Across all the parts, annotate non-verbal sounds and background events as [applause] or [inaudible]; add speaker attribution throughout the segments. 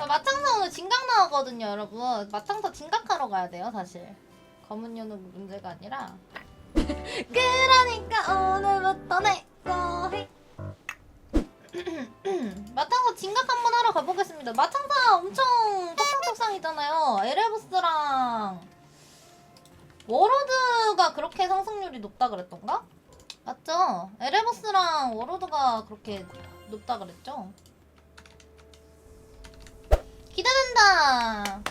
Speaker 1: 아, 마창사 오늘 진각 나오거든요, 여러분. 마창사 진각하러 가야 돼요, 사실. 검은 연은 문제가 아니라. [laughs] 그러니까 오늘부터 내거 해. [clears throat] 마창사 진각 한번 하러 가보겠습니다. 마창사 엄청 떡상떡상이잖아요. 에레부스랑 워로드가 그렇게 상승률이 높다 그랬던가? 맞죠? 에레버스랑 워로드가 그렇게 높다 그랬죠? 기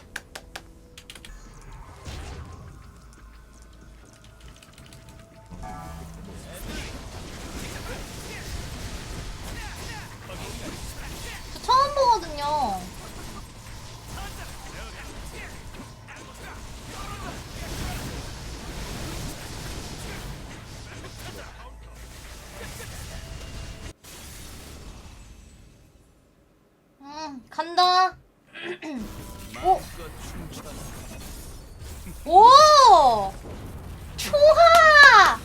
Speaker 1: 오! 오! 좋아!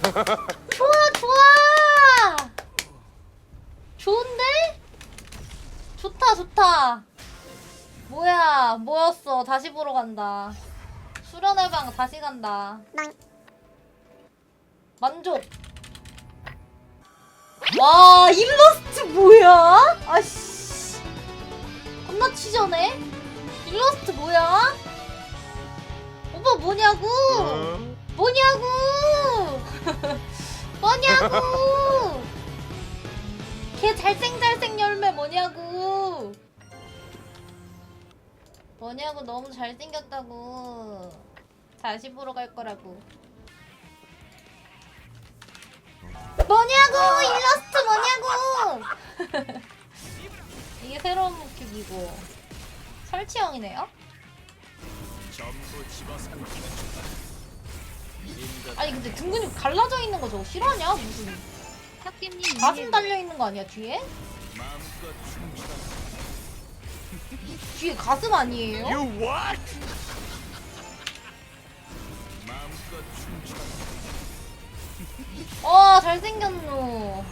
Speaker 1: 좋아, 좋아! 좋은데? 좋다, 좋다. 뭐야, 뭐였어. 다시 보러 간다. 수련의 방 다시 간다. 만족. 와, 일러스트 뭐야? 아씨. 겁나 치저네? 일러스트 뭐야? 오빠 뭐냐고? 뭐냐고? [laughs] 뭐냐고? 걔 잘생잘생 열매 뭐냐고? 뭐냐고 너무 잘생겼다고 다시 보러 갈 거라고 뭐냐고 일러스트 뭐냐고 [laughs] 이게 새로운 모큐이고 설치형이네요? 아니 근데 등 근육 갈라져 있는 거 저거 실화냐? 무슨
Speaker 2: 혁김님
Speaker 1: 가슴 달려 있는 거 아니야 뒤에? 뒤에 가슴 아니에요? 와 잘생겼노.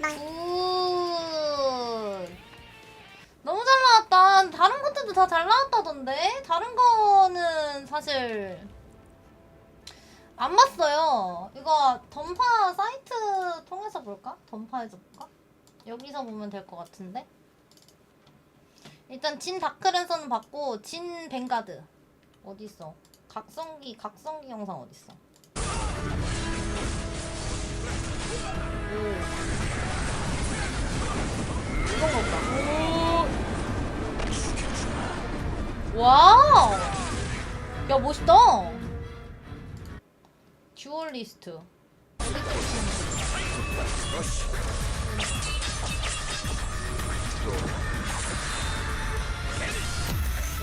Speaker 1: 굿 너무 잘 나왔다. 다른 것들도 다 잘 나왔다던데? 다른 거는 사실 안 봤어요. 이거 던파 사이트 통해서 볼까? 던파에서 볼까? 여기서 보면 될 것 같은데? 일단 진 다크랜서는 봤고 진 뱅가드. 어딨어? 각성기 각성기 영상 어딨어? 이건 거다. 와우! 야, 멋있다! 듀얼리스트.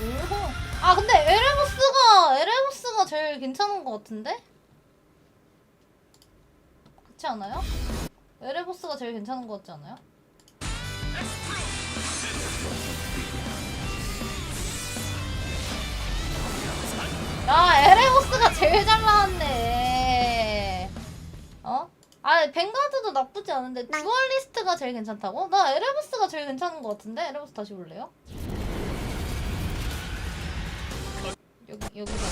Speaker 1: 오호. 아, 근데 에레모스가, 에레모스가 제일 괜찮은 것 같은데? 그렇지 않아요? 에레보스가 제일 괜찮은 것 같지 않아요? 제일 잘 나왔네 어? 아 뱅가드도 나쁘지 않은데 듀얼리스트가 제일 괜찮다고? 나 에레보스가 제일 괜찮은 것 같은데 에레보스 다시 볼래요? 여기 여기서.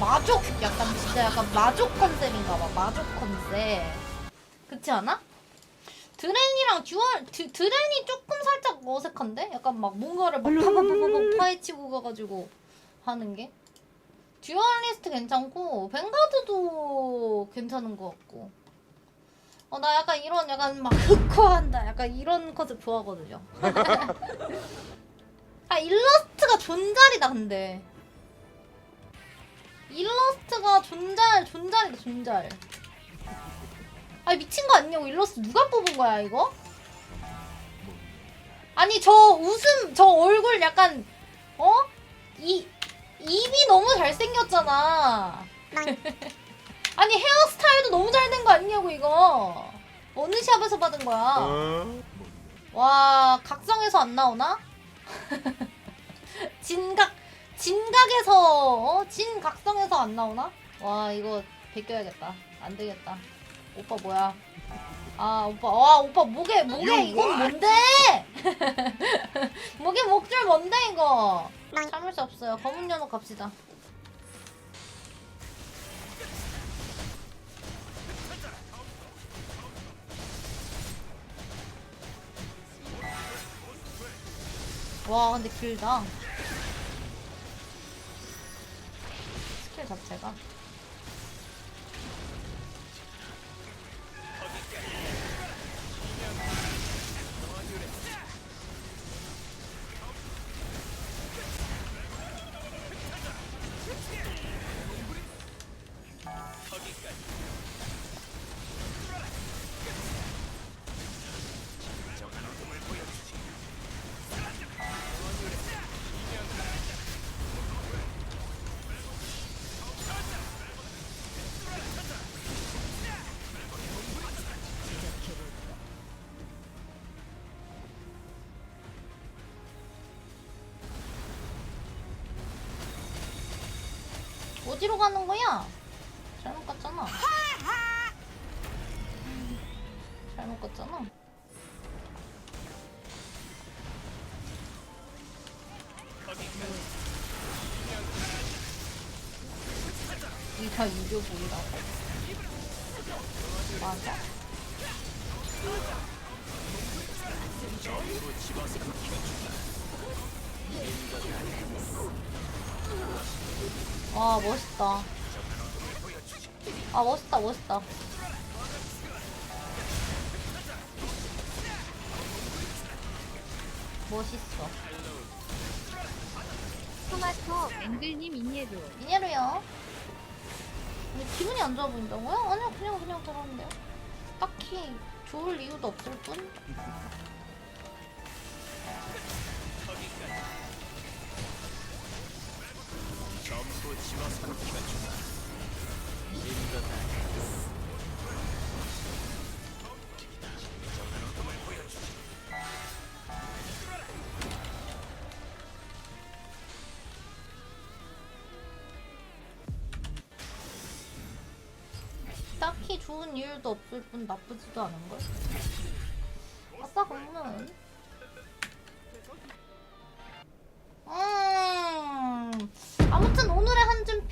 Speaker 1: 마족 약간 진짜 약간 마족 컨셉인가 봐 마족 컨셉 그렇지 않아? 드레니랑 듀얼 드, 드레니 조금 살짝 어색한데? 약간 막 뭔가를 막 파파파파파 파헤치고 가가지고 하는 게? 듀얼리스트 괜찮고 뱅가드도 괜찮은 것 같고. 어 나 약간 이런 약간 막 흑화한다. 약간 이런 컨셉 좋아하거든요. [laughs] 아 일러스트가 존잘이다 근데. 일러스트가 존잘 존잘이다 존잘 아니 미친 거 아니냐고 일러스트 누가 뽑은 거야 이거? 아니 저 웃음 저 얼굴 약간 어? 이 입이 너무 잘생겼잖아 [laughs] 아니 헤어스타일도 너무 잘 된 거 아니냐고 이거 어느 샵에서 받은 거야 와 각성에서 안 나오나? [laughs] 진각 진각에서 어? 진 각성에서 안 나오나? 와 이거 베껴야겠다 안 되겠다 오빠 뭐야? 아 오빠 와 오빠 목에 목에 이건 뭔데? [laughs] 목에 목줄 뭔데 이거? 참을 수 없어요. 검은 연어 갑시다. 와 근데 길다. 스킬 자체가. 어디로 가는 거야? 잘못 갔잖아. 잘못 갔잖아. 이다 유료 보이라고. 맞아. 와 멋있다. 아 멋있다 멋있다. 멋있어.
Speaker 2: 토마토 앵글님 인예로
Speaker 1: 미네로요. 근데 기분이 안 좋아 보인다고요? 아니요 그냥 그냥 그러는데요. 딱히 좋을 이유도 없을 뿐. 딱히 좋은 이유도 없을 뿐 나쁘지도 않은 걸. 아싸 그러면.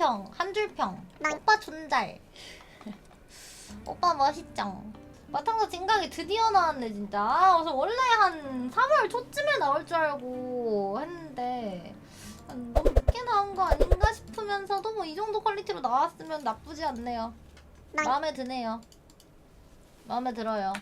Speaker 1: 평, 한 줄 평. 오빠 존잘. [laughs] 오빠 멋있죠. 마탕사 진각이 드디어 나왔네 진짜. 아, 그래서 원래 한 3월 초쯤에 나올 줄 알고 했는데 아, 너무 늦게 나온 거 아닌가 싶으면서도 뭐 이 정도 퀄리티로 나왔으면 나쁘지 않네요. 마음에 드네요. 마음에 들어요.